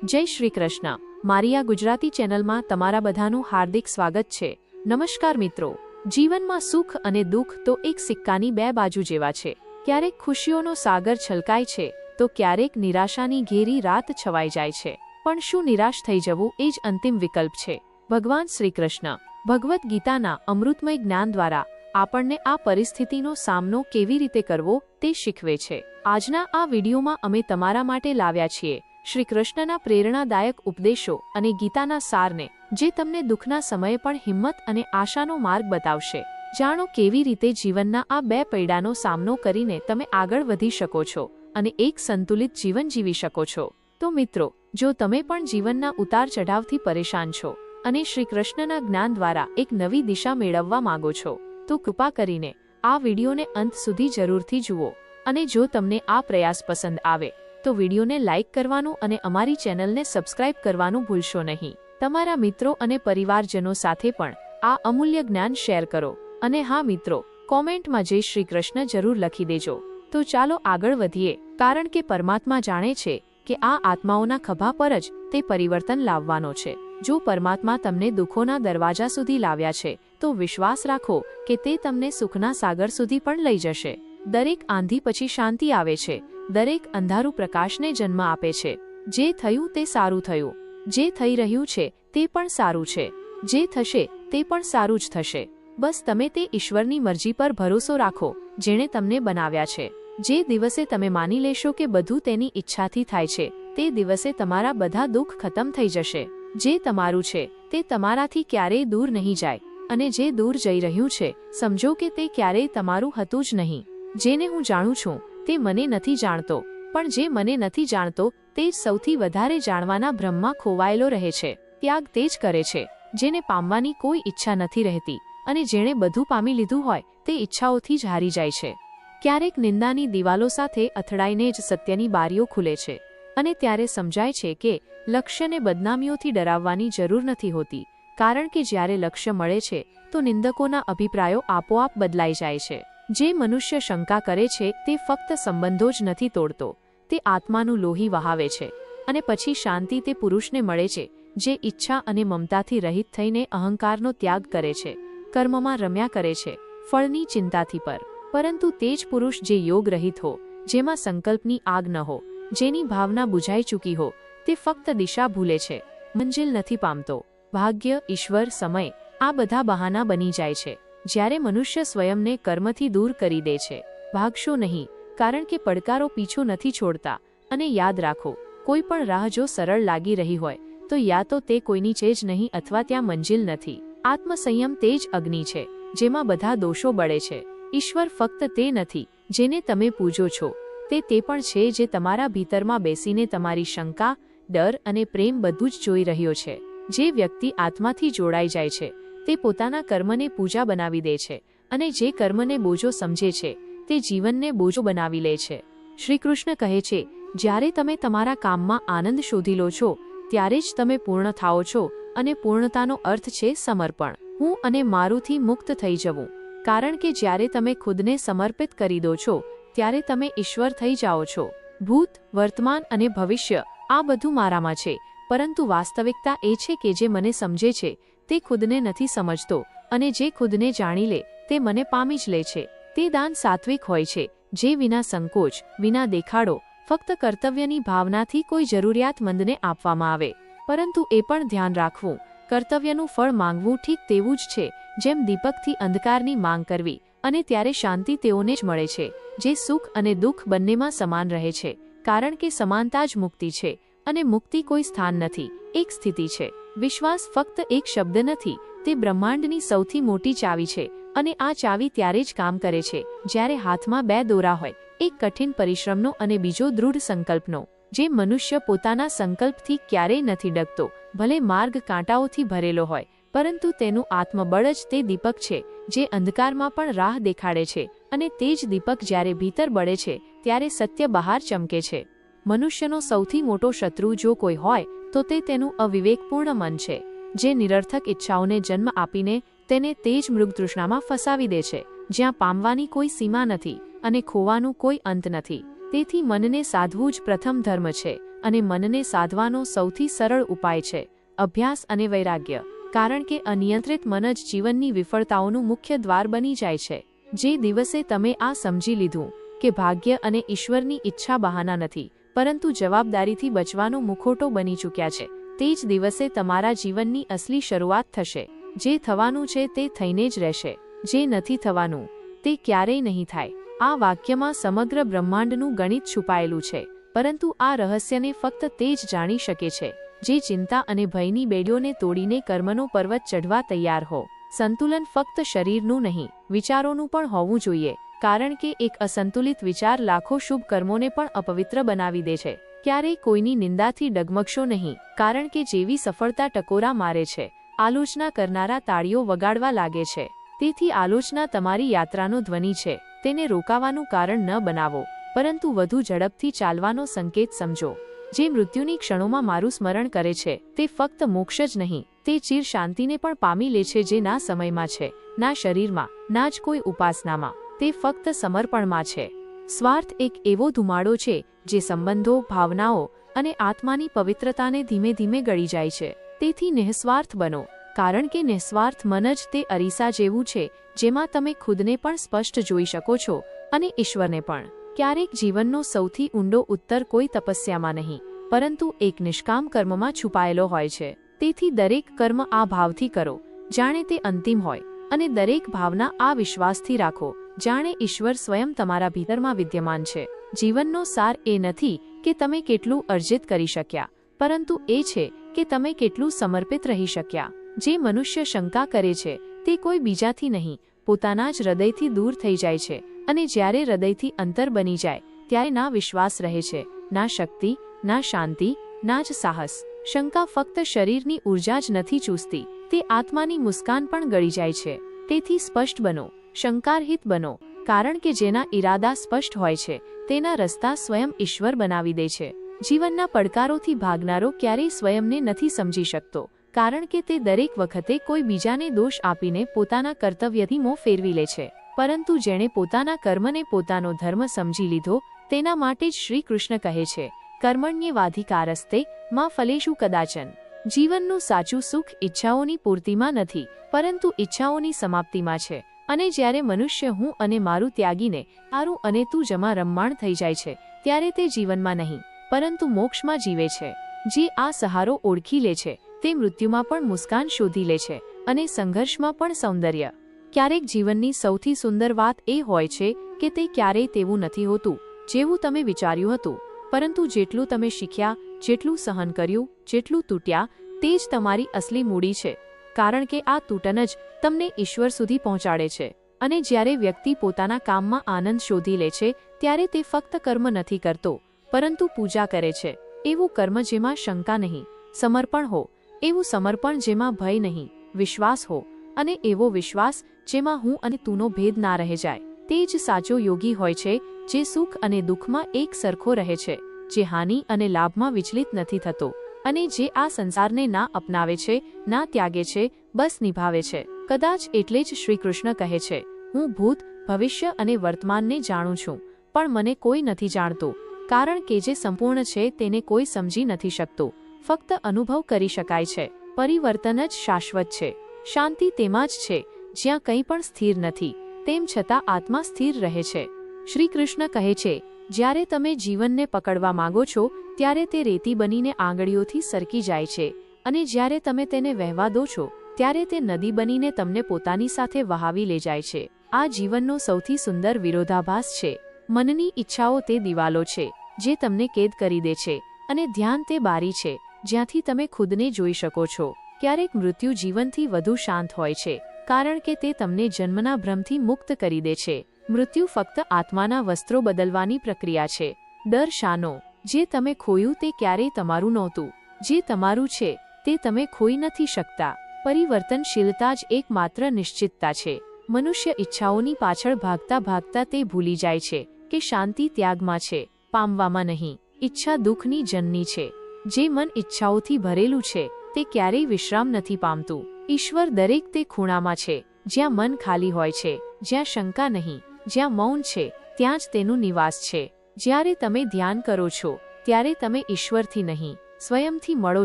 જય શ્રી કૃષ્ણ. મારી આ ગુજરાતી ચેનલમાં તમારા બધાનું હાર્દિક સ્વાગત છે. નમસ્કાર મિત્રો. જીવનમાં સુખ અને દુઃખ તો એક સિક્કાની બે બાજુ જેવા છે. ક્યારેક ખુશીઓનો સાગર છલકાય છે, તો ક્યારેક નિરાશાની ઘેરી રાત છવાઈ જાય છે. પણ શું નિરાશ થઈ જવું એ જ અંતિમ વિકલ્પ છે. ભગવાન શ્રી કૃષ્ણ, ભગવદ્ ગીતાના અમૃતમય જ્ઞાન દ્વારા આપણને આ પરિસ્થિતિનો સામનો કેવી રીતે કરવો તે શીખવે છે. આજના આ વિડીયોમાં અમે તમારા માટે લાવ્યા છીએ શ્રી કૃષ્ણના પ્રેરણાદાયક ઉપદેશો અને ગીતાના સારને, જે તમને દુઃખના સમયે પણ હિંમત અને આશાનો માર્ગ બતાવશે. જાણો કેવી રીતે જીવનના આ બે પૈડાનો સામનો કરીને તમે આગળ વધી શકો છો અને એક સંતુલિત જીવન જીવી શકો છો. તો મિત્રો, જો તમે પણ જીવનના ઉતાર ચઢાવથી પરેશાન છો અને શ્રી કૃષ્ણના જ્ઞાન દ્વારા એક નવી દિશા મેળવવા માંગો છો, તો કૃપા કરીને આ વિડીયોને અંત સુધી જરૂરથી જુઓ અને જો તમને આ પ્રયાસ પસંદ આવે તો વિડીયોને લાઇક કરવાનું અને અમારી ચેનલને સબસ્ક્રાઇબ કરવાનું ભૂલશો નહીં. તમારા મિત્રો અને પરિવારજનો સાથે પણ આ અમૂલ્ય જ્ઞાન શેર કરો. અને હા મિત્રો, કોમેન્ટમાં જય શ્રી કૃષ્ણ જરૂર લખી દેજો. તો ચાલો આગળ વધીએ. કારણ કે પરમાત્મા જાણે છે કે આ આત્માઓના ખભા પર જ તે પરિવર્તન લાવવાનો છે. જો પરમાત્મા તમને દુઃખોના દરવાજા સુધી લાવ્યા છે, તો વિશ્વાસ રાખો કે તે તમને સુખના સાગર સુધી પણ લઈ જશે. દરેક આંધી પછી શાંતિ આવે છે દરેક અંધારું પ્રકાશને જન્મ આપે છે. જે થયું તે સારું થયું. જે થઈ રહ્યું છે તે પણ સારું છે. જે થશે તે પણ સારું જ થશે. બસ તમે તે ઈશ્વરની મરજી પર ભરોસો રાખો, જેણે તમને બનાવ્યા છે. જે દિવસે તમે માની લેશો કે બધું તેની ઈચ્છાથી થાય છે, તે દિવસે તમારા બધા દુઃખ ખતમ થઈ જશે. જે તમારું છે, તે તમારાથી ક્યારેય દૂર નહીં જાય. અને જે દૂર જઈ રહ્યું છે, સમજો કે તે ક્યારેય તમારું હતું જ નહીં. જેને હું જાણું છું તે મને નથી જાણતો, પણ જે મને નથી જાણતો તે જ સૌથી વધારે જાણવાના ભ્રમમાં ખોવાયેલો રહે છે. ત્યાગ તે જ કરે છે, જેને પામવાની કોઈ ઈચ્છા નથી રહેતી, અને જેણે બધું પામી લીધું હોય તે ઈચ્છાઓથી જ હારી જાય છે. ક્યારેક નિંદાની દિવાલો સાથે અથડાઈને જ સત્યની બારીઓ ખુલે છે, અને ત્યારે સમજાય છે કે લક્ષ્યને બદનામીઓથી ડરાવવાની જરૂર નથી હોતી, કારણ કે જ્યારે લક્ષ્ય મળે છે, તો નિંદકોના અભિપ્રાયો આપોઆપ બદલાઈ જાય છે. જે મનુષ્ય શંકા કરે છે, તે ફક્ત સંબંધો જ નથી તોડતો. તે આત્માનું લોહી વહાવે છે અને પછી શાંતિ તે પુરુષને મળે છે, જે ઈચ્છા અને મમતાથી રહિત થઈને અહંકારનો ત્યાગ કરે છે, કર્મમાં રમ્યા કરે છે, ફળની ચિંતાથી પર. પરંતુ તે જ પુરુષ જે યોગ રહિત હો, જેમાં સંકલ્પની આગ ન હો, જેની ભાવના બુઝાઈ ચૂકી હો, તે ફક્ત દિશા ભૂલે છે, મંજિલ નથી પામતો. ભાગ્ય, ઈશ્વર, સમય, આ બધા બહાના બની જાય છે. જ્યારે મનુષ્ય સ્વયંને કર્મથી દૂર કરી દે છે, ભાગશો નહીં, કારણ કે પડકારો પીછો નથી છોડતા. અને યાદ રાખો, કોઈ પણ રાહ જો સરળ લાગી રહી હોય, તો યા તો તે કોઈની છે જ નહીં અથવા ત્યાં મંજિલ નથી. આત્મસંયમ તે જ અગ્નિ છે, જેમાં બધા દોષો બળે છે. ઈશ્વર ફક્ત તે નથી, જેને તમે પૂજો છો. તે તે પણ છે જે તમારા ભીતરમાં બેસીને તમારી શંકા, ડર અને પ્રેમ બધું જ જોઈ રહ્યો છે, જે વ્યક્તિ આત્માથી જોડાઈ જાય છે. તે પોતાના કર્મને પૂજા બનાવી દે છે અને જે કર્મને બોજો સમજે છે, તે જીવનને બોજો બનાવી લે છે. શ્રી કૃષ્ણ કહે છે, જ્યારે તમે તમારા કામમાં આનંદ શોધી લો છો, ત્યારે જ તમે પૂર્ણ થાઓ છો અને પૂર્ણતાનો અર્થ છે સમર્પણ. હું અને મારુંથી મુક્ત થઈ જવું. કારણ કે જ્યારે તમે ખુદને સમર્પિત કરી દો છો, ત્યારે તમે ઈશ્વર થઈ જાઓ છો. ભૂત, વર્તમાન અને ભવિષ્ય આ બધું મારામાં છે, પરંતુ વાસ્તવિકતા એ છે કે જે મને સમજે છે તે ખુદને નથી સમજતો અને જે ખુદને જાણી લે, તે મને પામી જ લે છે. તે દાન સાત્વિક હોય છે, જે વિના સંકોચ, વિના દેખાડો, ફક્ત કર્તવ્યની ભાવનાથી કોઈ જરૂરિયાતમંદને આપવામાં આવે. પરંતુ એ પણ ધ્યાન રાખવું, કર્તવ્યનું ફળ માંગવું ઠીક તેવું જ છે, જેમ દીપકથી અંધકારની માંગ કરવી, અને ત્યારે શાંતિ તેઓને જ મળે છે, જે સુખ અને દુઃખ બંનેમાં સમાન રહે છે, કારણ કે સમાનતા જ મુક્તિ છે, અને મુક્તિ કોઈ સ્થાન નથી, એક સ્થિતિ છે. વિશ્વાસ ફક્ત એક શબ્દ નથી, તે બ્રહ્માંડની સૌથી મોટી ચાવી છે અને આ ચાવી ત્યારે જ કામ કરે છે, જ્યારે હાથમાં બે દોરા હોય, એક કઠિન પરિશ્રમનો અને બીજો દૃઢ સંકલ્પનો, જે મનુષ્ય પોતાના સંકલ્પથી ક્યારેય નથી ડગતો, ભલે માર્ગ કાંટાઓથી ભરેલો હોય, પરંતુ તેનું આત્મબળ જ તે દીપક છે, જે અંધકારમાં પણ રાહ દેખાડે છે અને તે જ દીપક જ્યારે ભીતર બળે છે, ત્યારે સત્ય બહાર ચમકે છે. મનુષ્યનો સૌથી મોટો શત્રુ જો કોઈ હોય, તો તે તેનું અવિવેકપૂર્ણ મન છે, જે નિરર્થક ઈચ્છાઓને જન્મ આપીને તેને તે જ મૃગતૃષ્ણામાં ફસાવી દે છે, જ્યાં પામવાની કોઈ સીમા નથી અને ખોવાનું કોઈ અંત નથી. તેથી મનને સાધવું જ પ્રથમ ધર્મ છે અને મનને સાધવાનો સૌથી સરળ ઉપાય છે, અભ્યાસ અને વૈરાગ્ય. કારણ કે અનિયંત્રિત મન જ જીવનની વિફળતાઓનું મુખ્ય દ્વાર બની જાય છે. જે દિવસે તમે આ સમજી લીધું કે ભાગ્ય અને ઈશ્વરની ઈચ્છા બહાના નથી પરંતુ જવાબદારીથી બચવાનો મુખોટો બની ચૂક્યા છે. તે જ દિવસે તમારા જીવનની અસલી શરૂઆત થશે. જે થવાનું છે તે થઈને જ રહેશે. જે નથી થવાનું, તે ક્યારેય નહીં થાય. આ વાક્યમાં સમગ્ર બ્રહ્માંડનું ગણિત છુપાયેલું છે. પરંતુ આ રહસ્યને ફક્ત તે જ જાણી શકે છે. જે ચિંતા અને ભયની બેડીઓને તોડીને કર્મનો પર્વત ચઢવા તૈયાર હો. સંતુલન ફક્ત શરીરનું નહીં, વિચારોનું પણ હોવું જોઈએ. કારણ કે એક અસંતુલિત વિચાર લાખો શુભ કર્મોને પણ અપવિત્ર બનાવી દે છે. ક્યારેય કોઈની નિંદાથી ડગમગશો નહીં, કારણ કે જેવી સફળતા ટકોરા મારે છે, આલોચના કરનારા તાળીઓ વગાડવા લાગે છે. તેથી આલોચના તમારી યાત્રાનો ધ્વનિ છે, તેને રોકાવાનું કારણ ન બનાવો, પરંતુ વધુ ઝડપથી ચાલવાનો સંકેત સમજો. જે મૃત્યુની ક્ષણોમાં મારું સ્મરણ કરે છે, તે ફક્ત મોક્ષ જ નહીં, તે ચીર શાંતિને પણ પામી લે છે જે ના સમયમાં છે, ના શરીરમાં, ના જ કોઈ ઉપાસનામાં. તે ફક્ત સમર્પણમાં છે. સ્વાર્થ એક એવો ધુમાડો છે, જે સંબંધો, ભાવનાઓ અને આત્માની પવિત્રતાને ધીમે ધીમે ગળી જાય છે. તેથી નિઃસ્વાર્થ બનો, કારણ કે નિઃસ્વાર્થ મન જ તે અરીસા જેવું છે, જેમાં તમે ખુદને પણ સ્પષ્ટ જોઈ શકો છો અને ઈશ્વરને પણ. ક્યારેક જીવનનો સૌથી ઊંડો ઉત્તર કોઈ તપસ્યામાં નહીં, પરંતુ એક નિષ્કામ કર્મમાં છુપાયેલો હોય છે. તેથી દરેક કર્મ આ ભાવથી કરો, જાણે તે અંતિમ હોય, અને દરેક ભાવના આ વિશ્વાસથી રાખો. જાણે ઈશ્વર સ્વયં તમારા ભીતરમાં વિદ્યમાન છે. જીવનનો સાર એ નથી કે તમે કેટલું અર્જિત કરી શક્યા, પરંતુ એ છે કે તમે કેટલું સમર્પિત રહી શક્યા. જે મનુષ્ય શંકા કરે છે, તે કોઈ બીજાથી નહીં, પોતાના જ હૃદયથી દૂર થઈ જાય છે અને જ્યારે હૃદયથી અંતર બની જાય, ત્યારે ના વિશ્વાસ રહે છે, ના શક્તિ, ના શાંતિ, ના જ સાહસ. શંકા ફક્ત શરીરની ઊર્જા જ નથી ચૂસતી, તે આત્માની મુસ્કાન પણ ગળી જાય છે. તેથી સ્પષ્ટ બનો શંકારહિત બનો, કારણ કે જેના ઈરાદા સ્પષ્ટ હોય છે, તેના રસ્તા સ્વયં ઈશ્વર બનાવી દે છે. જીવનના પડકારોથી ભાગનારો ક્યારેય સ્વયંને નથી સમજી શકતો, કારણ કે તે દરેક વખતે કોઈ બીજાને દોષ આપીને પોતાના કર્તવ્યથી મોં ફેરવી લે છે. પરંતુ જેણે પોતાના કર્મને પોતાનો ધર્મ સમજી લીધો, તેના માટે જ શ્રી કૃષ્ણ કહે છે કર્મણ્યવાધિકારસ્તે માં ફલેશુ કદાચન. જીવનનું સાચું સુખ ઈચ્છાઓની પૂર્તિમાં નથી, પરંતુ ઈચ્છાઓની સમાપ્તિમાં છે. અને જ્યારે મનુષ્ય હું અને મારું ત્યાગીને તારું અને તું જમા રમમાણ થઈ જાય છે, ત્યારે તે જીવનમાં નહીં, પરંતુ મોક્ષમાં જીવે છે. જે આ સહારો ઓળખી લે છે, તે મૃત્યુમાં પણ મુસ્કાન શોધી લે છે અને સંઘર્ષમાં પણ સૌંદર્ય. ક્યારેક જીવનની સૌથી સુંદર વાત એ હોય છે કે તે ક્યારેય તેવું નથી હોતું, જેવું તમે વિચાર્યું હતું. પરંતુ જેટલું તમે શીખ્યા, જેટલું સહન કર્યું, જેટલું તૂટ્યા, તે જ તમારી અસલી મૂડી છે. કારણ કે આ તૂટન જ તમને ઈશ્વર સુધી પહોંચાડે છે. અને જ્યારે વ્યક્તિ પોતાના કામમાં આનંદ શોધી લે છે, ત્યારે તે ફક્ત કર્મ નથી કરતો, પરંતુ પૂજા કરે છે. એવું કર્મ જેમાં શંકા નહીં, સમર્પણ હો. એવું સમર્પણ જેમાં ભય નહીં, વિશ્વાસ હો. અને એવો વિશ્વાસ જેમાં હું અને તુંનો ભેદ ના રહે જાય. તે જ સાચો યોગી હોય છે, જે સુખ અને દુઃખમાં એક સરખો રહે છે, જે હાનિ અને લાભમાં વિચલિત નથી થતો. અને જે આ સંસારને ના અપનાવે છે, ના ત્યાગે છે, બસ નિભાવે છે. કદાચ એટલે જ શ્રી કૃષ્ણ કહે છે, હું ભૂત, ભવિષ્ય અને વર્તમાનને જાણું છું, પણ મને કોઈ નથી જાણતું, કારણ કે જે સંપૂર્ણ છે તેને કોઈ સમજી નથી શકતું. ફક્ત અનુભવ કરી શકાય છે, પરિવર્તન જ શાશ્વત છે. શાંતિ તેમાં જ છે, જ્યાં કંઈ પણ સ્થિર નથી, તેમ છતાં આત્મા સ્થિર રહે છે. શ્રી કૃષ્ણ કહે છે જ્યારે તમે જીવનને પકડવા માંગો છો, ત્યારે તે રેતી બનીને આંગળીઓથી સરકી જાય છે. અને જ્યારે તમે તેને વહેવા દો છો, ત્યારે તે નદી બનીને તમને પોતાની સાથે વહાવી લે જાય છે. આ જીવનનો સૌથી સુંદર વિરોધાભાસ છે. મનની ઈચ્છાઓ તે દિવાલો છે, જે તમને કેદ કરી દે છે. અને ધ્યાન તે બારી છે, જ્યાંથી તમે ખુદને જોઈ શકો છો. ક્યારેક મૃત્યુ જીવનથી વધુ શાંત હોય છે, કારણ કે તે તમને જન્મના ભ્રમથી મુક્ત કરી દે છે. મૃત્યુ ફક્ત આત્માના વસ્ત્રો બદલવાની પ્રક્રિયા છે. ડર શાનો. જે તમે ખોયું તે ક્યારેય તમારું નહોતું. જે તમારું છે, તે તમે ખોઈ નથી શકતા. પરિવર્તનશીલતા જ એકમાત્ર નિશ્ચિતતા છે. મનુષ્ય ઈચ્છાઓની પાછળ ભાગતા ભાગતા તે ભૂલી જાય છે કે શાંતિ ત્યાગમાં છે, પામવામાં નહીં. ઈચ્છા દુઃખની જનની છે. જે મન ઈચ્છાઓથી ભરેલું છે, તે ક્યારેય વિશ્રામ નથી પામતું. ઈશ્વર દરેક તે ખૂણામાં છે, જ્યાં મન ખાલી હોય છે, જ્યાં શંકા નહીં. જ્યાં મૌન છે, ત્યાં જ તેનું નિવાસ છે. જ્યારે તમે ધ્યાન કરો છો, ત્યારે તમે ઈશ્વરથી નહીં, સ્વયંથી મળો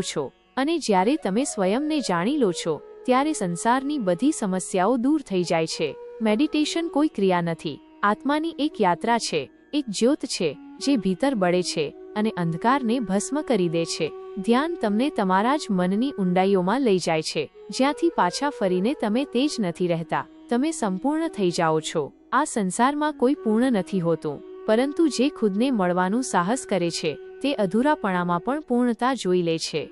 છો. અને જ્યારે તમે સ્વયંને જાણી લો છો, ત્યારે સંસારની બધી સમસ્યાઓ દૂર થઈ જાય છે. મેડિટેશન કોઈ ક્રિયા નથી. આત્માની એક યાત્રા છે, એક જ્યોત છે, જે ભીતર બળે છે અને અંધકારને ભસ્મ કરી દે છે. ધ્યાન તમને તમારા જ મનની ઊંડાઈઓમાં લઈ જાય છે. જ્યાંથી પાછા ફરીને તમે તે જ નથી રહેતા. તમે સંપૂર્ણ થઈ જાઓ છો. આ સંસારમાં કોઈ પૂર્ણ નથી હોતું, પરંતુ જે ખુદને મળવાનું સાહસ કરે છે, તે અધૂરાપણામાં પણ પૂર્ણતા જોઈ લે છે.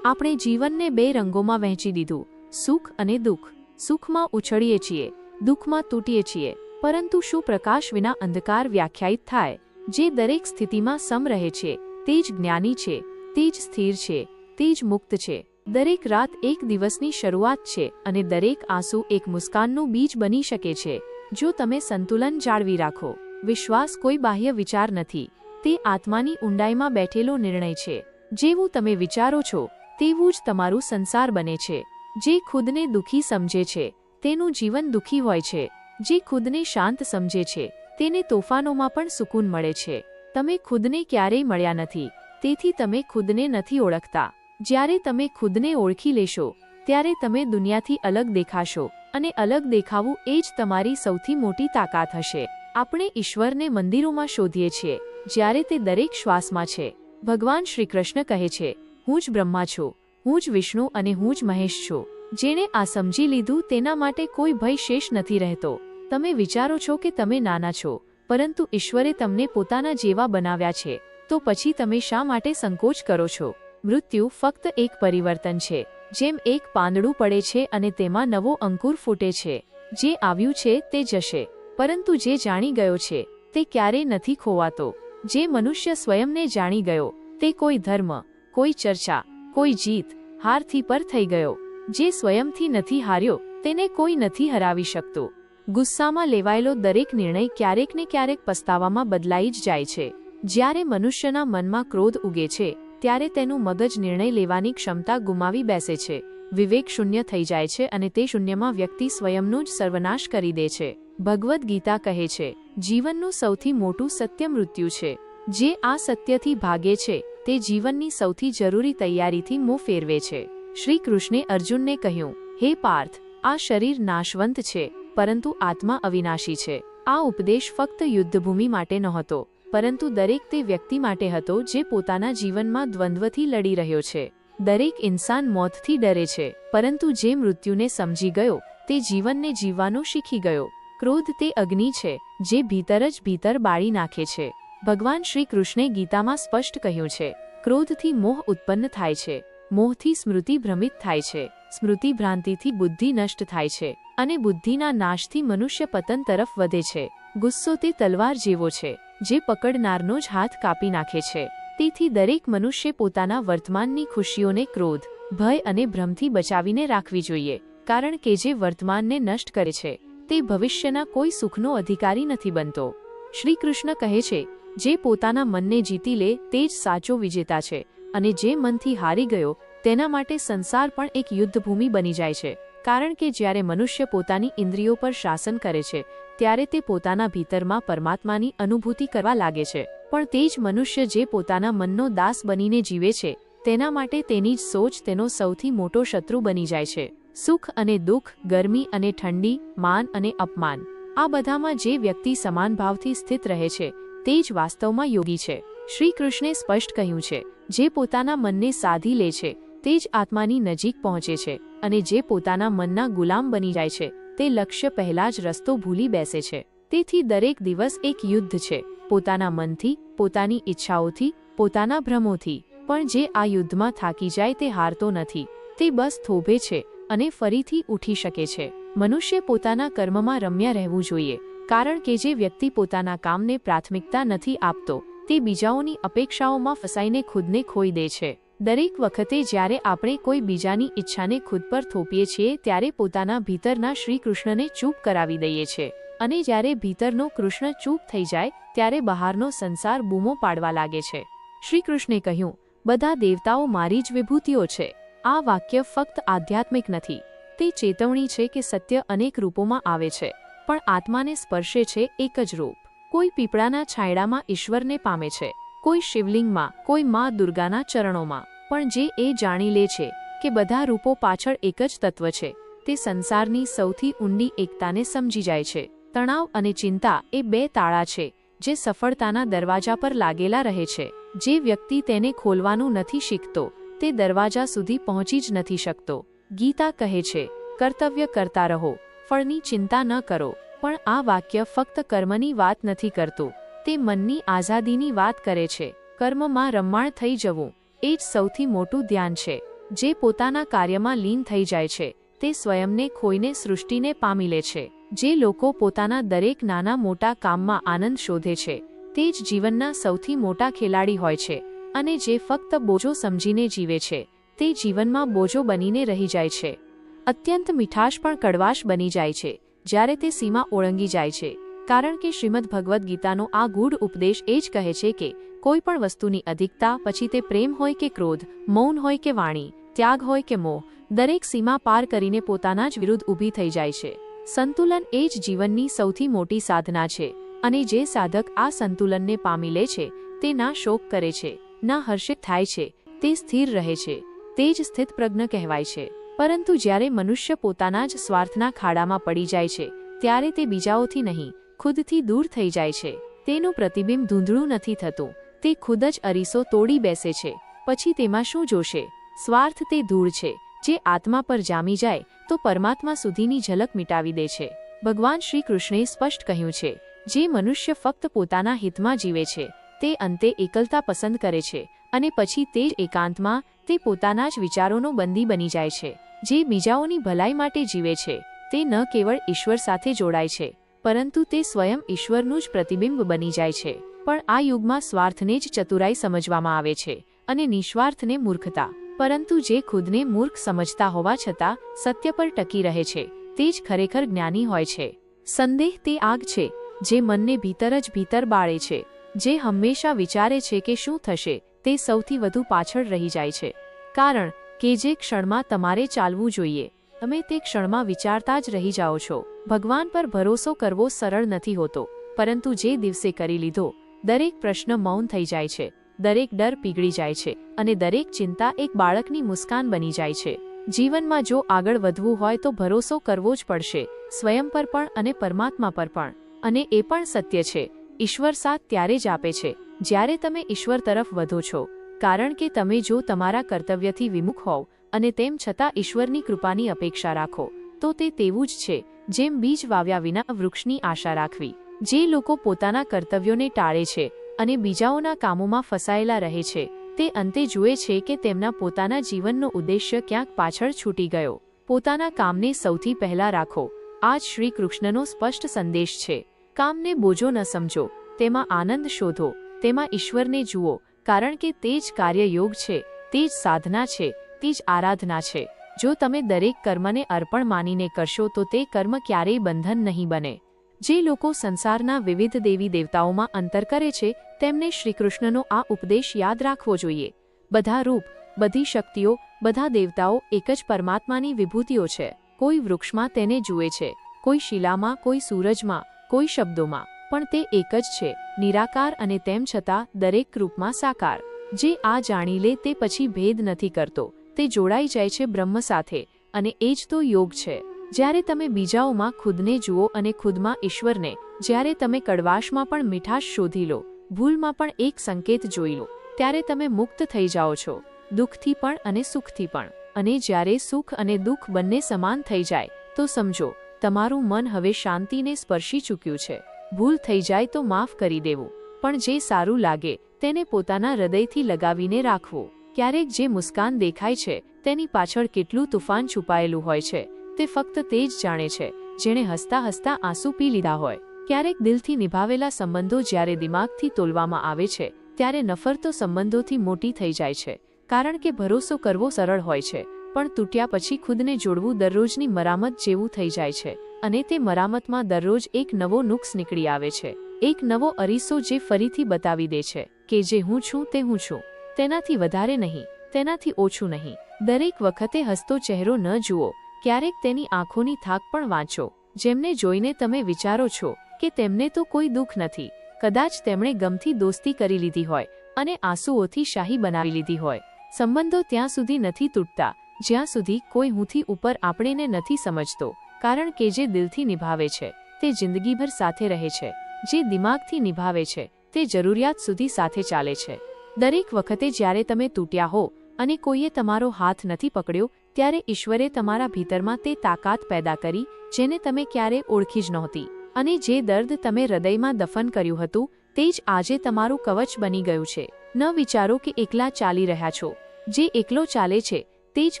આપણે જીવનને બે રંગોમાં વહેંચી દીધું, સુખ અને દુઃખ. સુખમાં ઉછળીએ છીએ, દુઃખમાં તૂટીએ છીએ, પરંતુ શું પ્રકાશ વિના અંધકાર વ્યાખ્યાયિત થાય? જે દરેક સ્થિતિમાં સમ રહે છે, તે જ જ્ઞાની છે, તે જ સ્થિર છે, તે જ મુક્ત છે. દરેક રાત એક દિવસની શરૂઆત છે અને દરેક આંસુ એક મુસ્કાનનું બીજ બની શકે છે. જો તમે સંતુલન જાળવી રાખો, વિશ્વાસ કોઈ બાહ્ય વિચાર નથી, તે આત્માની ઊંડાઈમાં બેઠેલો નિર્ણય છે. જેવું તમે વિચારો છો, તેવું જ તમારું સંસાર બને છે. જે ખુદને દુઃખી સમજે છે, તેનું જીવન દુઃખી હોય છે. જે ખુદને શાંત સમજે છે, તેને તોફાનોમાં પણ સુકૂન મળે છે. તમે ખુદને ક્યારેય મળ્યા નથી, તેથી તમે ખુદને નથી ઓળખતા. જ્યારે તમે ખુદને ઓળખી લેશો, ત્યારે તમે દુનિયાથી અલગ દેખાશો. અને અલગ દેખાવું એ જ તમારી સૌથી મોટી તાકાત હશે. આપણે ઈશ્વરને મંદિરોમાં શોધીએ છીએ, જ્યારે તે દરેક શ્વાસમાં છે. ભગવાન શ્રીકૃષ્ણ કહે છે, હું જ બ્રહ્મા છું, હું જ વિષ્ણુ અને હું જ મહેશ છું. જેણે આ સમજી લીધું તેના માટે કોઈ ભય શેષ નથી રહેતો. તમે વિચારો છો કે તમે નાના છો, પરંતુ ઈશ્વરે તમને પોતાના જેવા બનાવ્યા છે. તો પછી તમે શા માટે સંકોચ કરો છો? મૃત્યુ ફક્ત એક પરિવર્તન છે. જેમ એક પાંદડું પડે છે અને તેમાં નવો અંકુર ફૂટે છે. જે આવ્યું છે તે જશે. પરંતુ જે જાણી ગયો છે, તે ક્યારેય નથી ખોવાતો. જે મનુષ્ય સ્વયંને જાણી ગયો, તે કોઈ ધર્મ, કોઈ ચર્ચા, કોઈ જીત, હારથી પર થઈ ગયો. જે સ્વયંથી નથી હાર્યો, તેને કોઈ નથી હરાવી શકતો. ગુસ્સામાં લેવાયેલો દરેક નિર્ણય ક્યારેક ને ક્યારેક પસ્તાવામાં બદલાઈ જ જાય છે. જ્યારે મનુષ્યના મનમાં ક્રોધ ઉગે છે ત્યારે તેનું મગજ નિર્ણય લેવાની ક્ષમતા ગુમાવી બેસે છે. વિવેક શૂન્ય થઈ જાય છે અને તે શૂન્યમાં વ્યક્તિ સ્વયંનું જ સર્વનાશ કરી દે છે. ભગવદ્ ગીતા કહે છે, જીવનનું સૌથી મોટું સત્ય મૃત્યુ છે. જે આ સત્યથી ભાગે છે, તે જીવનની સૌથી જરૂરી તૈયારીથી મોં ફેરવે છે. શ્રી કૃષ્ણે અર્જુનને કહ્યું, હે પાર્થ, આ શરીર નાશવંત છે, પરંતુ આત્મા અવિનાશી છે. આ ઉપદેશ ફક્ત યુદ્ધભૂમિ માટે નહોતો. પરંતુ દરેક તે વ્યક્તિ માટે હતો જે પોતાના જીવનમાં દ્વંદ્વથી લડી રહ્યો છે. દરેક ઇન્સાન મોતથી ડરે છે, પરંતુ જે મૃત્યુને સમજી ગયો, તે જીવનને જીવવાનું શીખી ગયો. ક્રોધ તે અગ્નિ છે, જે ભીતર જ ભીતર બાળી નાખે છે. ભગવાન શ્રી કૃષ્ણે ગીતામાં સ્પષ્ટ કહ્યું છે, ક્રોધથી મોહ ઉત્પન્ન થાય છે, મોહથી સ્મૃતિ ભ્રમિત થાય છે, સ્મૃતિ ભ્રાંતિથી બુદ્ધિ નષ્ટ થાય છે, અને બુદ્ધિના નાશથી મનુષ્ય પતન તરફ વધે છે. ગુસ્સો તે તલવાર જેવો છે. જે પકડનારનો જ હાથ કાપી નાખે છે. તેથી દરેક મનુષ્ય પોતાના વર્તમાનની ખુશીઓને ક્રોધ, ભય અને ભ્રમથી બચાવીને રાખવી જોઈએ, કારણ કે જે વર્તમાનને નષ્ટ કરે છે, તે ભવિષ્યના કોઈ સુખનો અધિકારી નથી બનતો. શ્રી કૃષ્ણ કહે છે, જે પોતાના મનને જીતી લે, તે જ સાચો વિજેતા છે, અને જે મનથી હારી ગયો, તેના માટે સંસાર પણ એક યુદ્ધભૂમિ બની જાય છે, કારણ કે જ્યારે મનુષ્ય પોતાની ઇન્દ્રિયો પર શાસન કરે છે ત્યારે તે પોતાના ભીતરમાં પરમાત્માની અનુભૂતિ કરવા લાગે છે. પણ તે જ મનુષ્ય જે પોતાના મનનો દાસ બનીને જીવે છે, તેના માટે તેની જ સોચ તેનો સૌથી મોટો શત્રુ બની જાય છે. સુખ અને દુઃખ, ગરમી અને ઠંડી, માન અને અપમાન, આ બધામાં જે વ્યક્તિ સમાન ભાવથી સ્થિત રહે છે, તે જ વાસ્તવમાં યોગી છે. શ્રી કૃષ્ણે સ્પષ્ટ કહ્યું છે, જે પોતાના મનને સાધી લે છે, તે જ આત્માની નજીક પહોંચે છે અને જે પોતાના મનના ગુલામ બની જાય છે તે લક્ષ્ય પહેલા જ રસ્તો ભૂલી બેસે છે. તેથી દરેક દિવસ એક યુદ્ધ છે. પોતાના મનથી, પોતાની ઈચ્છાઓથી, પોતાના ભ્રમોથી. પણ જે આ યુદ્ધમાં થાકી જાય તે હારતો નથી. તે બસ થોભે છે અને ફરીથી ઉઠી શકે છે. મનુષ્ય પોતાના કર્મમાં રમ્યા રહેવું જોઈએ. કારણ કે જે વ્યક્તિ પોતાના કામને પ્રાથમિકતા નથી આપતો, તે બીજાઓની અપેક્ષાઓમાં ફસાઈને ખુદને ખોઈ દે છે. દરેક વખતે જ્યારે આપણે કોઈ બીજાની ઈચ્છાને ખુદ પર થોપીએ છીએ, ત્યારે પોતાના ભીતરના શ્રી કૃષ્ણને ચૂપ કરાવી દઈએ છીએ અને જ્યારે ભીતરનો કૃષ્ણ ચૂપ થઈ જાય, ત્યારે બહારનો સંસાર બૂમો પાડવા લાગે છે. શ્રી કૃષ્ણે કહ્યું, બધા દેવતાઓ મારી જ વિભૂતિઓ છે. આ વાક્ય ફક્ત આધ્યાત્મિક નથી. તે ચેતવણી છે કે સત્ય અનેક રૂપોમાં આવે છે, પણ આત્માને સ્પર્શે છે એક જ રૂપ. કોઈ પીપળાના છાંયડામાં ઈશ્વરને પામે છે. કોઈ શિવલિંગમાં, કોઈ મા દુર્ગાના ચરણોમાં. પણ જે એ જાણી લે છે કે બધા રૂપો પાછળ એક જ તત્વ છે, તે સંસારની સૌથી ઊંડી એકતાને સમજી જાય છે. તણાવ અને ચિંતા એ બે તાળા છે, જે સફળતાના દરવાજા પર લાગેલા રહે છે. જે વ્યક્તિ તેને ખોલવાનું નથી શીખતો, તે દરવાજા સુધી પહોંચી જ નથી શકતો. ગીતા કહે છે, કર્તવ્ય કરતા રહો, ફળની ચિંતા ન કરો. પણ આ વાક્ય ફક્ત કર્મની વાત નથી કરતું. તે મનની આઝાદીની વાત કરે છે. કર્મમાં રમમાણ થઈ જવું, એ જ સૌથી મોટું ધ્યાન છે. જે પોતાના કાર્યમાં લીન થઈ જાય છે, તે સ્વયંને ખોઈને સૃષ્ટિને પામી લે છે. જે લોકો પોતાના દરેક નાના મોટા કામમાં આનંદ શોધે છે, તે જ જીવનના સૌથી મોટા ખેલાડી હોય છે. અને જે ફક્ત બોજો સમજીને જીવે છે, તે જીવનમાં બોજો બનીને રહી જાય છે. અત્યંત મીઠાશ પણ કડવાશ બની જાય છે, જ્યારે તે સીમા ઓળંગી જાય છે. કારણ કે શ્રીમદ ભગવદ્ ગીતાનો આ ગૂઢ ઉપદેશ એ જ કહે છે કે કોઈ પણ વસ્તુની અધિકતા, પછી તે પ્રેમ હોય કે ક્રોધ, મૌન હોય કે વાણી, ત્યાગ હોય કે મોહ, દરેક સીમા પાર કરીને પોતાના જ વિરુદ્ધ ઊભી થઈ જાય છે. સંતુલન એ જ જીવનની સૌથી મોટી સાધના છે, અને જે સાધક આ સંતુલનને પામી લે છે, તે ના શોક કરે છે, ના હર્ષિત થાય છે, તે સ્થિર રહે છે, તે જ સ્થિતપ્રજ્ઞ કહેવાય છે. પરંતુ જ્યારે મનુષ્ય પોતાના જ સ્વાર્થના ખાડામાં પડી જાય છે, ત્યારે તે બીજાઓથી નહીં ખુદથી દૂર થઈ જાય છે. તેનું પ્રતિબિંબ ધૂંધળું નથી થતું. તે ખુદ જ અરીસો તોડી બેસે છે. પછી તેમાં શું જોશે? સ્વાર્થ તે ધૂળ છે. જે આત્મા પર જામી જાય, તો પરમાત્મા સુધીની ઝલક મિટાવી દે છે. ભગવાન શ્રી કૃષ્ણે સ્પષ્ટ કહ્યું છે, જે મનુષ્ય ફક્ત પોતાના હિતમાં જીવે છે, તે અંતે એકલતા પસંદ કરે છે, અને પછી તે જ એકાંતમાં, તે પોતાના જ વિચારોનો બંદી બની જાય છે. જે બીજાઓની ભલાઈ માટે જીવે છે, તે ન કેવળ ઈશ્વર સાથે જોડાય છે પરંતુ તે સ્વયં ઈશ્વરનું જ પ્રતિબિંબ બની જાય છે. પણ આ યુગમાં સ્વાર્થને જ ચતુરાઈ સમજવામાં આવે છે અને નિસ્વાર્થને મૂર્ખતા. પરંતુ જે ખુદને મૂર્ખ સમજતા હોવા છતાં સત્ય પર ટકી રહે છે, તે જ ખરેખર જ્ઞાની હોય છે. સંદેહ તે આગ છે, જે મનને ભીતર જ ભીતર બાળે છે, જે હંમેશા વિચારે છે કે શું થશે, તે સૌથી વધુ પાછળ રહી જાય છે. કારણ કે જે ક્ષણમાં તમારે ચાલવું જોઈએ તમે તે ક્ષણમાં વિચારતા જ રહી જાઓ છો. ભગવાન પર ભરોસો કરવો સરળ નથી હોતો. પરંતુ જે દિવસે કરી લીધો, દરેક પ્રશ્ન મૌન થઈ જાય છે. દરેક ડર પીગળી જાય છે અને દરેક ચિંતા એક બાળકની મુસ્કાન બની જાય છે. જીવનમાં જો આગળ વધવું હોય તો ભરોસો કરવો જ પડશે, સ્વયં પર પણ અને પરમાત્મા પર પણ. અને એ પણ સત્ય છે, ઈશ્વર સાથ ત્યારે જ આપે છે, જ્યારે તમે ઈશ્વર તરફ વધો છો. કારણ કે તમે જો તમારા કર્તવ્યથી વિમુખ હોવ અને તેમ છતાં ઈશ્વરની કૃપાની અપેક્ષા રાખો. તો તે તેવું જ છે, જેમ બીજ વાવ્યા વિના વૃક્ષની આશા રાખવી. જે લોકો પોતાના કર્તવ્યોને ટાળે છે અને બીજાઓના કામોમાં ફસાયેલા રહે છે, તે અંતે જુએ છે કે તેમના પોતાના જીવનનો ઉદ્દેશ્ય ક્યાંક પાછળ છૂટી ગયો. પોતાના કામને સૌથી પહેલા રાખો. આ જ શ્રી કૃષ્ણનો સ્પષ્ટ સંદેશ છે. કામને બોજો ન સમજો, તેમાં આનંદ શોધો, તેમાં ઈશ્વરને જુઓ, કારણ કે તે જ કાર્યયોગ છે, તે જ સાધના છે તે જ આરાધના છે. જો તમે દરેક કર્મને અર્પણ માનીને કરશો તો તે કર્મ ક્યારેય બંધન નહીં બને. જે લોકો સંસારના વિવિધ દેવી દેવતાઓમાં અંતર કરે છે, તેમને શ્રીકૃષ્ણનો આ ઉપદેશ યાદ રાખવો જોઈએ. બધા રૂપ, બધી શક્તિઓ, બધા દેવતાઓ એક જ પરમાત્માની વિભૂતિઓ છે. કોઈ વૃક્ષમાં તેને જુએ છે, કોઈ શિલામાં, કોઈ સૂરજમાં, કોઈ શબ્દોમાં. પણ તે એક જ છે, નિરાકાર અને તેમ છતાં દરેક રૂપમાં સાકાર. જે આ જાણી લે તે પછી ભેદ નથી કરતો. તે જોડાઈ જાય છે બ્રહ્મ સાથે, અને એ જ તો યોગ છે. જ્યારે તમે બીજાઓમાં ખુદને જુઓ અને ખુદમાં ઈશ્વરને, જ્યારે તમે કડવાશમાં પણ મીઠાશ શોધી લો, ભૂલમાં પણ એક સંકેત જોઈ લો, ત્યારે તમે મુક્ત થઈ જાઓ છો, દુઃખથી પણ અને સુખથી પણ. અને જ્યારે સુખ અને દુઃખ બંને સમાન થઈ જાય, તો સમજો, તમારું મન હવે શાંતિને સ્પર્શી ચૂક્યું છે. ભૂલ થઈ જાય તો માફ કરી દેવું, પણ જે સારું લાગે, તેને પોતાના હૃદયથી લગાવીને રાખવું. ક્યારેક જે મુસ્કાન દેખાય છે, તેની પાછળ કેટલું તુફાન છુપાયેલું હોય છે, તે ફક્ત તે જ જાણે છે, જેણે હસતા હસતા આંસુ પી લીધા હોય. ક્યારેક દિલથી નિભાવેલા સંબંધો જ્યારે દિમાગથી તોલવામાં આવે છે, ત્યારે નફરતો સંબંધોથી મોટી થઈ જાય છે, કારણ કે ભરોસો કરવો સરળ હોય છે, પણ તૂટ્યા પછી ખુદને જોડવું દરરોજની મરામત જેવું થઈ જાય છે, અને તે મરામતમાં દરરોજ એક નવો નુક્સ નીકળી આવે છે, એક નવો અરીસો જે ફરીથી બતાવી દે છે, કે જે હું છું તે હું છું. તેનાથી વધારે નહીં, તેનાથી ઓછું નહીં. દરેક વખતે હસતો ચહેરો ન જુઓ, ક્યારેક તેની આંખોની થાક પણ વાંચો. જેમને જોઈને તમે વિચારો છો કે તેમને તો કોઈ દુઃખ નથી, કદાચ તેમણે ગમથી દોસ્તી કરી લીધી હોય અને આંસુઓથી શાહી બનાવી લીધી હોય. સંબંધો ત્યાં સુધી નથી તૂટતા, જ્યાં સુધી કોઈ હુંથી ઉપર આપણેને નથી સમજતો, કારણ કે જે દિલથી નિભાવે છે, તે જિંદગીભર સાથે રહે છે. જે દિમાગથી નિભાવે છે, તે જરૂરિયાત સુધી સાથે ચાલે છે. દરેક વખતે જ્યારે તમે તૂટ્યા હો અને કોઈએ તમારો હાથ નથી પકડ્યો, ત્યારે ઈશ્વરે તમારા ભીતરમાં તે તાકાત પેદા કરી, જેને તમે ક્યારે ઓળખી જ નહોતી. અને જે દર્દ તમે હૃદયમાં દફન કર્યું હતું, તે જ આજે તમારું કવચ બની ગયું છે. ન વિચારો કે એકલા ચાલી રહ્યા છો. જે એકલો ચાલે છે, તે જ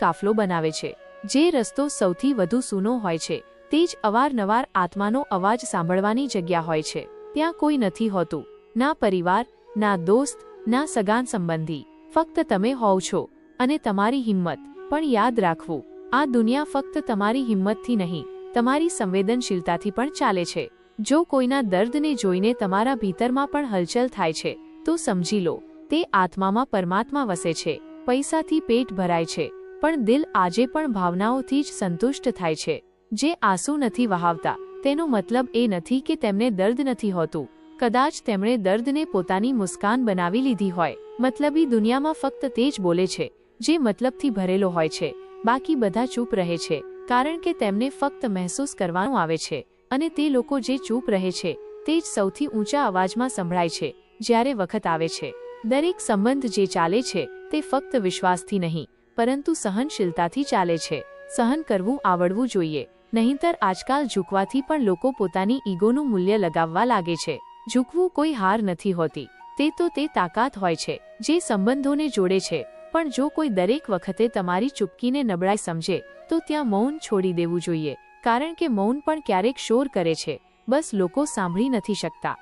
કાફલો બનાવે છે. જે રસ્તો સૌથી વધુ સૂનો હોય છે, તે જ અવારનવાર આત્માનો અવાજ સાંભળવાની જગ્યા હોય છે. ત્યાં કોઈ નથી હોતું. ના પરિવાર, ના દોસ્ત ના સગાન સંબંધી, ફક્ત તમે હોવ છો અને તમારી હિંમત, પણ યાદ રાખવું, આ દુનિયા ફક્ત તમારી હિંમતથી નહીં, તમારી સંવેદનશીલતાથી પણ ચાલે છે. જો કોઈના દર્દને જોઈને તમારા ભીતરમાં પણ હલચલ થાય છે, તો સમજી લો, તે આત્મામાં પરમાત્મા વસે છે, પૈસાથી પેટ ભરાય છે, પણ દિલ આજે પણ ભાવનાઓથી જ સંતુષ્ટ થાય છે. જે આંસુ નથી વહાવતા, તેનો મતલબ એ નથી કે તેમને દર્દ નથી હોતું. કદાચ તેમણે દર્દને પોતાની મુસ્કાન બનાવી લીધી હોય. મતલબી દુનિયામાં ફક્ત તે જ બોલે છે, જે મતલબથી ભરેલો હોય છે. બાકી બધા ચૂપ રહે છે, કારણ કે તેમને ફક્ત મહેસૂસ કરવાનું આવે છે. અને તે લોકો જે ચૂપ રહે છે, તે જ સૌથી ઊંચા અવાજમાં સંભળાય છે, જ્યારે વખત આવે છે. દરેક સંબંધ જે ચાલે છે, તે ફક્ત વિશ્વાસથી નહીં, પરંતુ સહનશીલતાથી ચાલે છે. સહન કરવું આવડવું જોઈએ, નહીંતર આજકાલ ઝૂકવાથી પણ લોકો પોતાની ઈગોનું મૂલ્ય લગાવવા લાગે છે. ઝૂકવું કોઈ હાર નથી હોતી. તે તો તે તાકાત હોય છે, જે સંબંધોને જોડે છે. પણ જો કોઈ દરેક વખતે તમારી ચૂપકીને નબળાઈ સમજે, તો ત્યાં મૌન છોડી દેવું જોઈએ. કારણ કે મૌન પણ ક્યારેક શોર કરે છે. બસ લોકો સાંભળી નથી શકતા.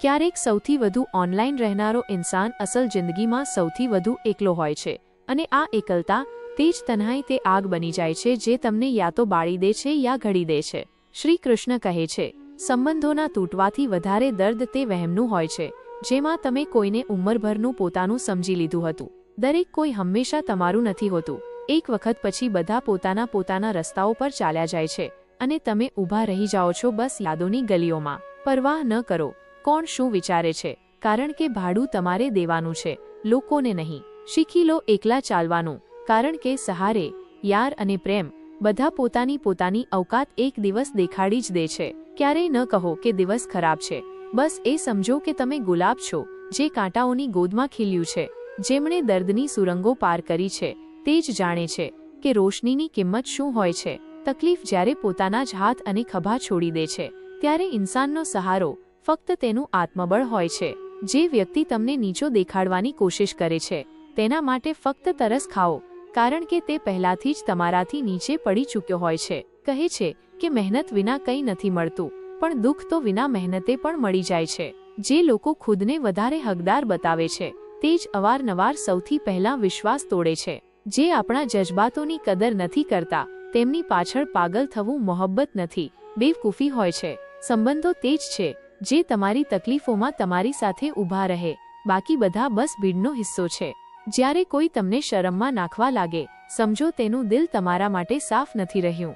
ક્યારેક સૌથી વધુ ઓનલાઈન રહેનારો ઇન્સાન અસલ જિંદગીમાં સૌથી વધુ એકલો હોય છે. અને આ એકલતા, તે જ તન્હાઈ તે આગ બની જાય છે જે તમને યા તો બાળી દે છે યા ઘડી દે છે. શ્રી કૃષ્ણ કહે છે સંબંધોના તૂટવાથી વધારે દર્દ તે વહેમનું હોય છે, જેમાં તમે કોઈને ઉંમરભરનું પોતાનું સમજી લીધું હતું. દરેક કોઈ હંમેશા તમારું નથી હોતું. એક વખત પછી બધા પોતાના પોતાના રસ્તાઓ પર ચાલ્યા જાય છે અને તમે ઊભા રહી જાઓ છો બસ યાદોની ગલીઓમાં. પરવાહ ન કરો. કોણ શું વિચારે છે? કારણ કે ભાડું તમારે દેવાનું છે. લોકોને નહીં. શીખી લો એકલા ચાલવાનું. કારણ કે સહારે, યાર અને પ્રેમ બધા પોતાની પોતાની અવકાત એક દિવસ દેખાડી જ દે છે. ક્યારેય ન કહો કે દિવસ ખરાબ છે. બસ એ સમજો કે તમે ગુલાબ છો, જે કાંટાઓની ગોદમાં ખીલ્યું છે, જેમણે દર્દની સુરંગો પાર કરી છે. તે જ જાણે છે કે રોશનીની કિંમત શું હોય છે. તકલીફ જ્યારે પોતાના જ હાથ અને ખભા છોડી દે છે, ત્યારે ઇન્સાનનો સહારો ફક્ત તેનું આત્મબળ હોય છે. જે વ્યક્તિ તમને નીચો દેખાડવાની કોશિશ કરે છે, તેના માટે ફક્ત તરસ ખાઓ. કારણ કે તે પહેલાથી જ તમારાથી નીચે પડી ચૂક્યો હોય છે. કહે છે કે મહેનત વિના કંઈ નથી મળતું, પણ દુઃખ તો વિના મહેનતે પણ મળી જાય છે. જે લોકો ખુદને વધારે હકદાર બતાવે છે, તે જ અવારનવાર સૌથી પહેલા વિશ્વાસ તોડે છે. જે આપણા જજબાતોની કદર નથી કરતા, તેમની પાછળ પાગલ થવું મોહબ્બત નથી, બેવકૂફી હોય છે. સંબંધો તે જ છે, જે તમારી તકલીફોમાં તમારી સાથે ઊભા રહે, બાકી બધા બસ ભીડનો હિસ્સો છે. જ્યારે કોઈ તમને શરમમાં નાખવા લાગે, સમજો તેનું દિલ તમારા માટે સાફ નથી રહ્યું.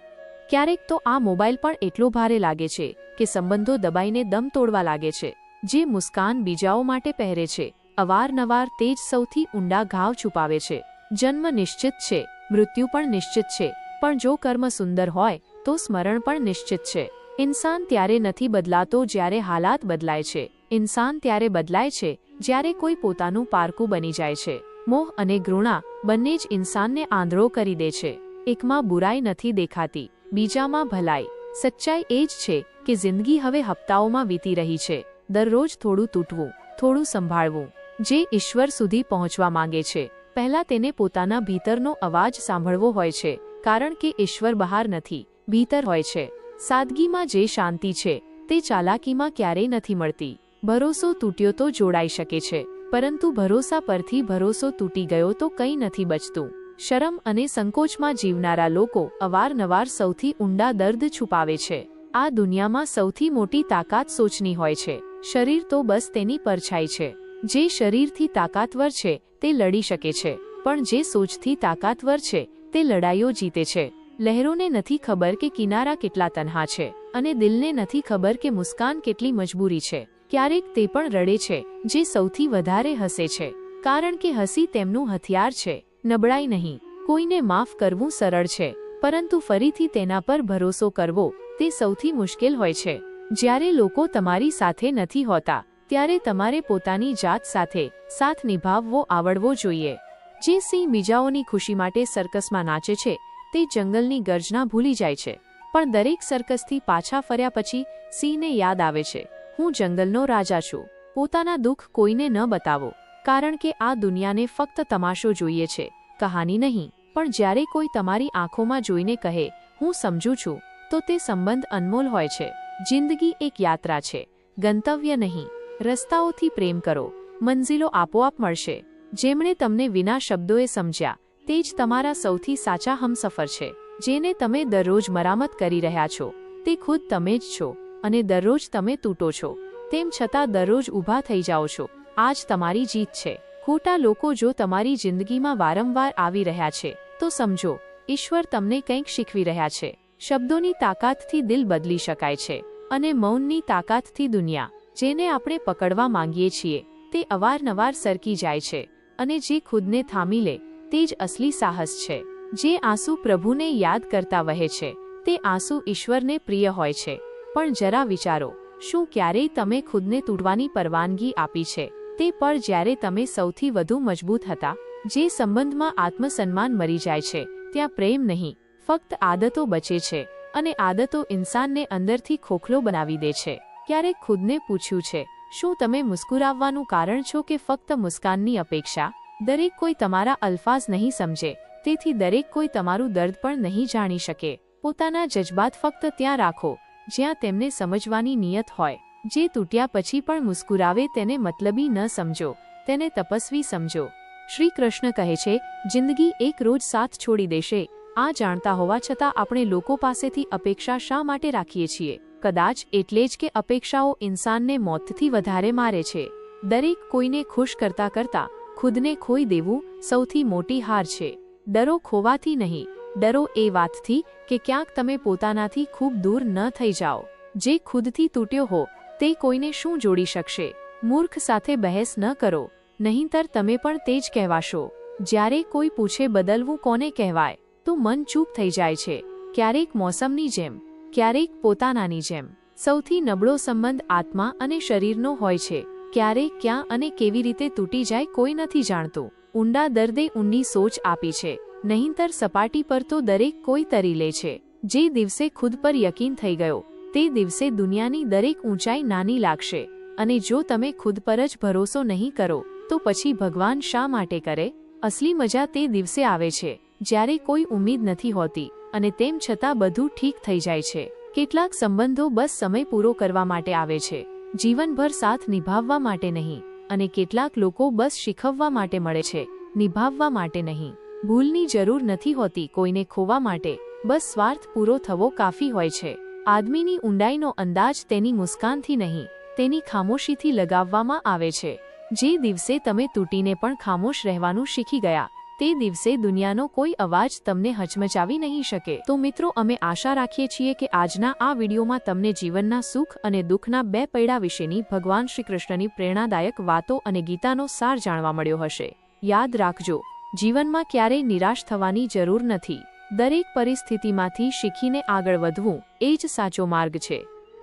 ક્યારેક તો આ મોબાઈલ પણ એટલો ભારે લાગે છે કે સંબંધો દબાઈને દમ તોડવા લાગે છે, જે મુસ્કાન બીજાઓ માટે પહેરે છે. અવારનવાર તે જ સૌથી ઊંડા ઘાવ છુપાવે છે. જન્મ નિશ્ચિત છે, મૃત્યુ પણ નિશ્ચિત છે, પણ જો કર્મ સુંદર હોય, તો સ્મરણ પણ નિશ્ચિત છે. ઇન્સાન ત્યારે નથી બદલાતો જ્યારે હાલાત બદલાય છે. ઇન્સાન ત્યારે બદલાય છે જ્યારે કોઈ પોતાનું પારકું બની જાય છે. મોહ અને ઘૃણા બંને જ ઇન્સાનને આંધળો કરી દે છે. એકમાં બુરાઈ નથી દેખાતી, બીજામાં ભલાઈ. સચ્ચાઈ એ જ છે કે જિંદગી હવે હપ્તાઓમાં વીતી રહી છે. દરરોજ થોડું તૂટવું, થોડું સંભાળવું, જે ઈશ્વર સુધી પહોંચવા માંગે છે. પહેલા તેને પોતાના ભીતરનો અવાજ સાંભળવો હોય છે, કારણ કે ઈશ્વર બહાર નથી, ભીતર હોય છે. સાદગીમાં જે શાંતિ છે, તે ચાલાકીમાં ક્યારેય નથી મળતી. ભરોસો તૂટ્યો તો જોડાઈ શકે છે. પરંતુ ભરોસા પરથી ભરોસો તૂટી ગયો તો કંઈ નથી બચતું. શરમ અને સંકોચમાં જીવનારા લોકો અવારનવાર સૌથી ઊંડા દર્દ છુપાવે છે. આ દુનિયામાં સૌથી મોટી તાકાત સોચની હોય છે. શરીર તો બસ તેની પરછાઈ છે. જે શરીરથી તાકાતવર છે, તે લડી શકે છે. પણ જે સોચથી તાકાતવર છે, તે લડાઈઓ જીતે છે. લહેરોને નથી ખબર કે કિનારા કેટલા તન્હા છે અને દિલને નથી ખબર કે મુસ્કાન કેટલી મજબૂરી છે. ક્યારેક તે પણ રડે છે, જે સૌથી વધારે હસે છે. કારણ કે હસી તેમનું હથિયાર છે, નબળાઈ નહીં, કોઈને માફ કરવું સરળ છે, પરંતુ ફરીથી તેના પર ભરોસો કરવો, તે સૌથી મુશ્કેલ હોય છે. જ્યારે લોકો તમારી સાથે નથી હોતા, ત્યારે તમારે પોતાની જાત સાથે સાથ નિભાવવો આવડવો જોઈએ. જે સિંહ બીજાઓની ખુશી માટે સર્કસમાં નાચે છે, તે જંગલની ગર્જના ભૂલી જાય છે. પણ દરેક સર્કસથી પાછા ફર્યા પછી સિંહને યાદ આવે છે. હું જંગલનો રાજા છું. પોતાના દુઃખ કોઈને ન બતાવો, કારણ કે આ દુનિયાને ફક્ત તમાશો જોઈએ છે, કહાની નહીં. પણ જ્યારે કોઈ તમારી આંખોમાં જોઈને કહે, હું સમજું છું, તો તે સંબંધ અનમોલ હોય છે. જિંદગી એક યાત્રા છે, ગંતવ્ય નહીં. રસ્તાઓથી પ્રેમ કરો, મંઝિલો આપોઆપ મળશે. જેમણે તમને વિના શબ્દોએ સમજ્યા, તે જ તમારા સૌથી સાચા હમસફર છે. જેને તમે દરરોજ મરામત કરી રહ્યા છો, તે ખુદ તમે જ છો. અને દરરોજ તમે તૂટો છો. તેમ છતાં દરરોજ ઊભા થઈ જાઓ છો. આજ તમારી જીત છે. ખોટા લોકો જો તમારી જિંદગીમાં વારંવાર આવી રહ્યા છે, તો સમજો, ઈશ્વર તમને કંઈક શીખવી રહ્યા છે. શબ્દોની તાકાતથી દિલ બદલી શકાય છે અને મૌનની તાકાતથી દુનિયા, જેને આપણે પકડવા માંગીએ છીએ, તે અવારનવાર સરકી જાય છે અને જે ખુદને થામી લે, તે જ અસલી સાહસ છે. જે આંસુ પ્રભુને યાદ કરતા વહે છે, તે આંસુ ઈશ્વરને પ્રિય હોય છે. પણ જરા વિચારો, શું ક્યારેય તમે ખુદને તૂટવાની પરવાનગી આપી છે? તે પળ જ્યારે તમે સૌથી વધુ મજબૂત હતા, જે સંબંધમાં આત્મસન્માન મરી જાય છે, ત્યાં પ્રેમ નહીં, ફક્ત આદતો બચે છે અને આદતો ઇન્સાનને અંદરથી ખોખલો બનાવી દે છે. ક્યારેક ખુદને પૂછ્યું છે, શું તમે મુસ્કુરાવવાનું કારણ છો કે ફક્ત મુસ્કાનની અપેક્ષા? દરેક કોઈ તમારા અલ્ફાઝ નહીં સમજે, તેથી દરેક કોઈ તમારું દર્દ પણ નહીં જાણી શકે. પોતાના જજબાત ફક્ત ત્યાં રાખો જ્યાં તેમને સમજવાની નિયત હોય. જે તૂટ્યા પછી પણ મુસ્કુરાવે તેને મતલબી ન સમજો, તેને તપસ્વી સમજો. શ્રી કૃષ્ણ કહે છે, જિંદગી એક રોજ સાથ છોડી દેશે. આ જાણતા હોવા છતાં આપણે લોકો પાસેથી અપેક્ષા શા માટે રાખીએ છીએ? કદાચ એટલે જ કે અપેક્ષાઓ ઇન્સાનને મોતથી વધારે મારે છે. દરેક કોઈને ખુશ કરતા કરતા ખુદને ખોઈ દેવું સૌથી મોટી હાર છે. ડરો ખોવાથી નહીં. ડરો એ વાતથી કે ક્યાંક તમે પોતાનાથી ખૂબ દૂર ન થઈ જાઓ. જે ખુદથી તૂટ્યો હો, તે કોઈને શું જોડી શકશે? મૂર્ખ સાથે બહેસ ન કરો. નહીંતર તમે પણ તે જ કહેવાશો. જ્યારે કોઈ પૂછે બદલવું કોને કહેવાય? તો મન ચૂપ થઈ જાય છે. ક્યારેક મોસમની જેમ, ક્યારેક પોતાનાની જેમ. સૌથી નબળો સંબંધ આત્મા અને શરીરનો હોય છે. ક્યારેક ક્યાં અને કેવી રીતે તૂટી જાય કોઈ નથી જાણતું. ઊંડા દર્દે ઊંડી સોચ આપી છે. નહીંતર સપાટી પર તો દરેક કોઈ તરી લે છે. જે દિવસે ખુદ પર યકીન થઈ ગયો, તે દિવસે દુનિયાની દરેક ઊંચાઈ નાની લાગશે. અને જો તમે ખુદ પર જ ભરોસો નહીં કરો, તો પછી ભગવાન શા માટે કરે? અસલી મજા તે દિવસે આવે છે, જ્યારે કોઈ ઉમ્મીદ નથી હોતી. અને તેમ છતાં બધું ઠીક થઈ જાય છે. કેટલાક સંબંધો બસ સમય પૂરો કરવા માટે આવે છે. જીવનભર સાથ નિભાવવા માટે નહીં. અને કેટલાક લોકો બસ શીખવવા માટે મળે છે, નિભાવવા માટે નહીં. ભૂલની જરૂર નથી હોતી કોઈને ખોવા માટે. બસ સ્વાર્થ પૂરો થવો કાફી હોય છે. આદમીની ઊંડાઈનો અંદાજ તેની મુસ્કાનથી નહીં, તેની ખામોશીથી લગાવવામાં આવે છે. જે દિવસે તમે તૂટીને પણ ખામોશ રહેવાનું શીખી ગયા, તે દિવસે દુનિયાનો કોઈ અવાજ તમને હચમચાવી નહીં શકે. તો મિત્રો, અમે આશા રાખીએ છીએ કે આજના આ વિડીયોમાં તમને જીવનના સુખ અને દુઃખના બે પૈડા વિશેની ભગવાન શ્રી કૃષ્ણની પ્રેરણાદાયક વાતો અને ગીતાનો સાર જાણવા મળ્યો હશે. યાદ રાખજો જીવનમાં ક્યારેય નિરાશ થવાની જરૂર નથી. દરેક પરિસ્થિતિમાંથી શીખીને આગળ વધવું એ જ સાચો માર્ગ છે.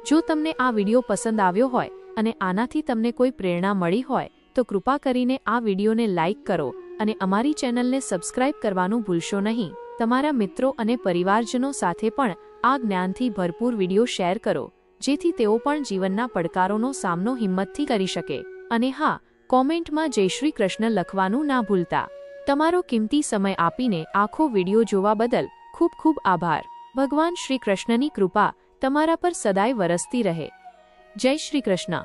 જો તમને આ વીડિયો પસંદ આવ્યો હોય અને આનાથી તમને કોઈ પ્રેરણા મળી હોય, તો કૃપા કરીને આ વિડીયોને લાઇક કરો અને અમારી ચેનલને સબસ્ક્રાઇબ કરવાનું ભૂલશો નહીં. તમારા મિત્રો અને પરિવારજનો સાથે પણ આ જ્ઞાનથી ભરપૂર વીડિયો શેર કરો, જેથી તેઓ પણ જીવનના પડકારોનો સામનો હિંમતથી કરી શકે. અને હા, કોમેન્ટમાં જય શ્રી કૃષ્ણ લખવાનું ના ભૂલતા. તમારો કિંમતી સમય આપીને આખો વિડિયો જોવા બદલ ખૂબ ખૂબ આભાર. ભગવાન શ્રી કૃષ્ણની કૃપા તમારા પર સદાય વરસતી રહે. જય શ્રી કૃષ્ણ.